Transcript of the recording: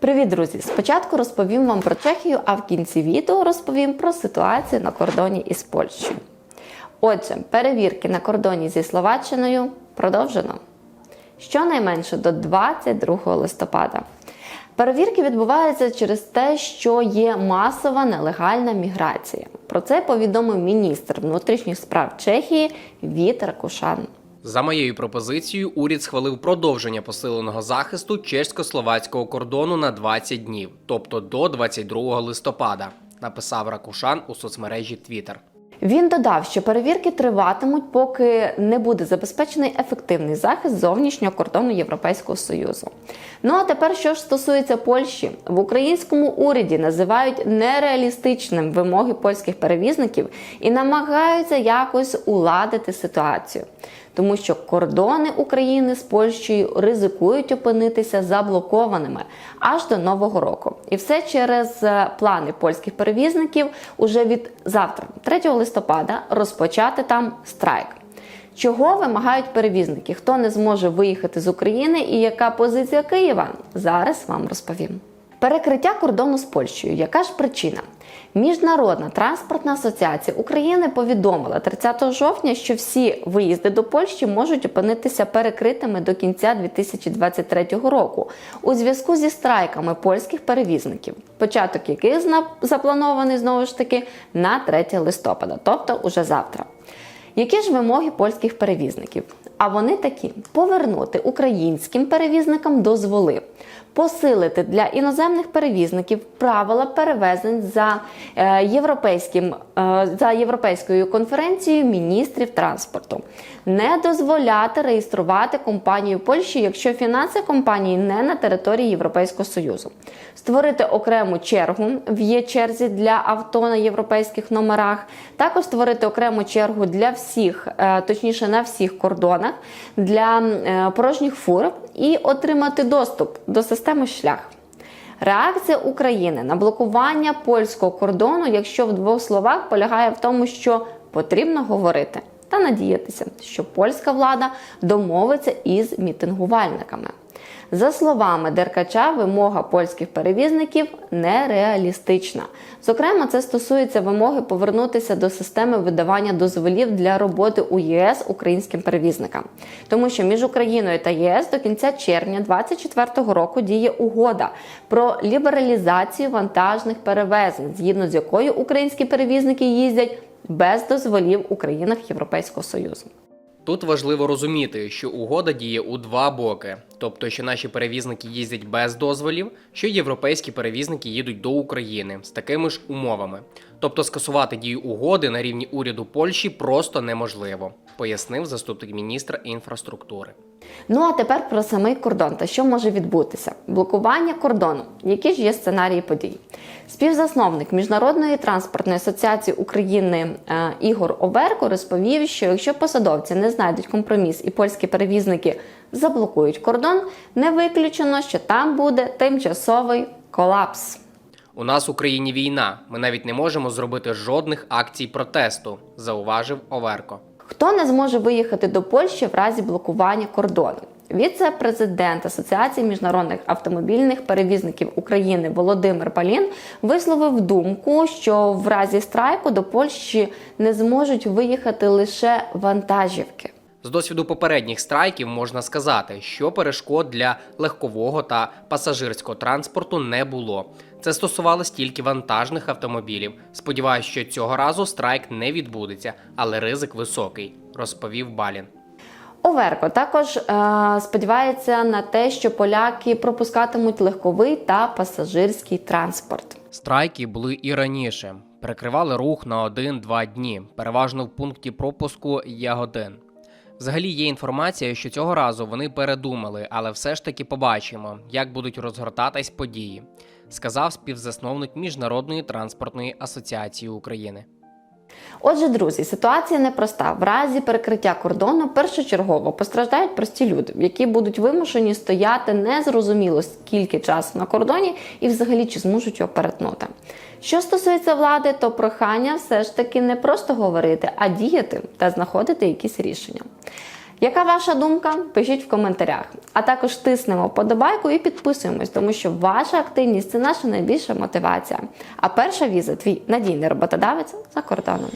Привіт, друзі! Спочатку розповім вам про Чехію, а в кінці відео розповім про ситуацію на кордоні із Польщею. Отже, перевірки на кордоні зі Словаччиною продовжено. Щонайменше до 22 листопада. Перевірки відбуваються через те, що є масова нелегальна міграція. Про це повідомив міністр внутрішніх справ Чехії Вітер Кушан. За моєю пропозицією, уряд схвалив продовження посиленого захисту чесько-словацького кордону на 20 днів, тобто до 22 листопада, написав Ракушан у соцмережі Twitter. Він додав, що перевірки триватимуть, поки не буде забезпечений ефективний захист зовнішнього кордону Європейського Союзу. Ну а тепер, що ж стосується Польщі, в українському уряді називають нереалістичним вимоги польських перевізників і намагаються якось уладити ситуацію. Тому що кордони України з Польщею ризикують опинитися заблокованими аж до нового року, і все через е, плани польських перевізників уже від завтра, 3 листопада, розпочати там страйк. Чого вимагають перевізники? Хто не зможе виїхати з України і яка позиція Києва? Зараз вам розповім. Перекриття кордону з Польщею. Яка ж причина? Міжнародна транспортна асоціація України повідомила 30 жовтня, що всі виїзди до Польщі можуть опинитися перекритими до кінця 2023 року у зв'язку зі страйками польських перевізників, початок яких запланований знову ж таки на 3 листопада, тобто уже завтра. Які ж вимоги польських перевізників? А вони такі: повернути українським перевізникам дозволи, посилити для іноземних перевізників правила перевезень за е, європейським е, за європейською конференцією міністрів транспорту, не дозволяти реєструвати компанію Польщі, якщо фінанси компанії не на території Європейського союзу, створити окрему чергу в є-черзі для авто на європейських номерах, також створити окрему чергу для всіх, е, точніше на всіх кордонах для порожніх фур і отримати доступ до системи шлях. Реакція України на блокування польського кордону, якщо в двох словах полягає в тому, що потрібно говорити та надіятися, що польська влада домовиться із мітингувальниками. За словами Деркача, вимога польських перевізників нереалістична. Зокрема, це стосується вимоги повернутися до системи видавання дозволів для роботи у ЄС українським перевізникам, тому що між Україною та ЄС до кінця червня 2024 року діє угода про лібералізацію вантажних перевезень, згідно з якою українські перевізники їздять без дозволів у країнах Європейського Союзу. Тут важливо розуміти, що угода діє у два боки, тобто, що наші перевізники їздять без дозволів, що європейські перевізники їдуть до України з такими ж умовами. Тобто скасувати дію угоди на рівні уряду Польщі просто неможливо, пояснив заступник міністра інфраструктури. Ну а тепер про самий кордон та що може відбутися. Блокування кордону. Які ж є сценарії подій? Співзасновник Міжнародної транспортної асоціації України е, Ігор Оверко розповів, що якщо посадовці не знайдуть компроміс і польські перевізники заблокують кордон, не виключено, що там буде тимчасовий колапс. У нас в Україні війна. Ми навіть не можемо зробити жодних акцій протесту, зауважив Оверко. Хто не зможе виїхати до Польщі в разі блокування кордону? Віце-президент Асоціації міжнародних автомобільних перевізників України Володимир Палін висловив думку, що в разі страйку до Польщі не зможуть виїхати лише вантажівки. З досвіду попередніх страйків можна сказати, що перешкод для легкового та пасажирського транспорту не було. Це стосувалось тільки вантажних автомобілів. Сподіваюсь, що цього разу страйк не відбудеться, але ризик високий, розповів Балін. Оверко також е, сподівається на те, що поляки пропускатимуть легковий та пасажирський транспорт. Страйки були і раніше. Перекривали рух на один-два дні, переважно в пункті пропуску Ягодин. Взагалі є інформація, що цього разу вони передумали, але все ж таки побачимо, як будуть розгортатись події, сказав співзасновник Міжнародної транспортної асоціації України. Отже, друзі, ситуація непроста. В разі перекриття кордону першочергово постраждають прості люди, які будуть вимушені стояти незрозуміло скільки часу на кордоні і взагалі чи зможуть його перетнути. Що стосується влади, то прохання все ж таки не просто говорити, а діяти та знаходити якісь рішення. Яка ваша думка? Пишіть в коментарях. А також тиснемо подобайку і підписуємось, тому що ваша активність це наша найбільша мотивація. А перша віза твій надійний роботодавець за кордоном.